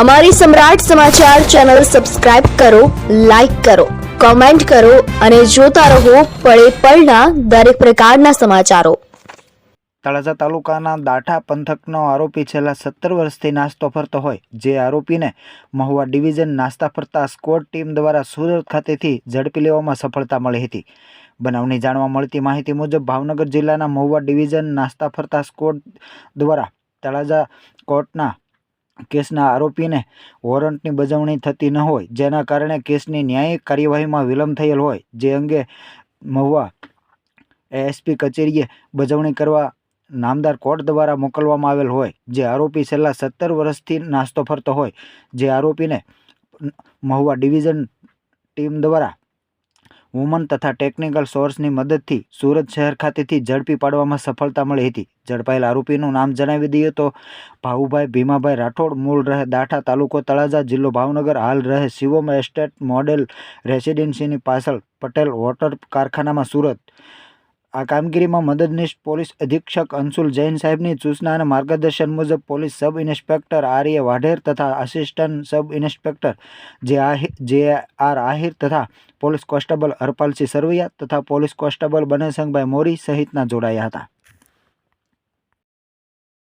અમારી સમ્રાટ સમાચાર ચેનલ સબસ્ક્રાઇબ કરો, લાઇક કરો, કોમેન્ટ કરો અને જોતા રહો પળે પળના દરેક પ્રકારના સમાચારો. તળાજા તાલુકાના દાઠા પંથકનો આરોપી છેલ્લા સત્તર વર્ષથી નાસ્તો ફરતો હોય, જે આરોપીને મહુવા ડિવિઝન નાસ્તા ફરતા સ્કોડ ટીમ દ્વારા સુરત ખાતેથી ઝડપી લેવામાં સફળતા મળી હતી. બનાવની જાણવા મળતી માહિતી મુજબ, ભાવનગર જિલ્લાના મહુવા ડિવિઝન નાસ્તા ફરતા સ્કોડ દ્વારા તળાજા કોર્ટના કેસના આરોપીને વોરંટની બજવણી થતી ન હોય, જેના કારણે કેસની ન્યાયિક કાર્યવાહીમાં વિલંબ થયેલ હોય, જે અંગે મહુવા એએસપી કચેરીએ બજવણી કરવા નામદાર કોર્ટ દ્વારા મોકલવામાં આવેલ હોય, જે આરોપી છેલ્લા સત્તર વર્ષથી નાસ્તો ફરતો હોય, જે આરોપીને મહુવા ડિવિઝન ટીમ દ્વારા વુમન તથા ટેકનિકલ સોર્સની મદદથી સુરત શહેર ખાતેથી ઝડપી પાડવામાં સફળતા મળી હતી. ઝડપાયેલ આરોપીનું નામ જણાવી દઈએ તો, ભાવુભાઈ ભીમાભાઈ રાઠોડ મૂળ રહે દાઠા તાલુકો તળાજા, જિલ્લો ભાવનગર. હાલ રહે શિવમ એસ્ટેટ મોડેલ રેસિડેન્સીની પાછળ પટેલ વોટર કારખાનામાં સુરત. આ કામગીરીમાં મદદનીશ પોલીસ અધિક્ષક અંશુલ જૈન સાહેબની સૂચના અને માર્ગદર્શન મુજબ police sub inspector R A Vadher તથા આસિસ્ટન્ટ સબ ઇન્સ્પેક્ટર જે જે આર આહિર તથા પોલીસ કોન્સ્ટેબલ હરપાલસિંહ સરવૈયા તથા પોલીસ કોન્સ્ટેબલ બનેસંગભાઈ મોરી સહિતના જોડાયા હતા.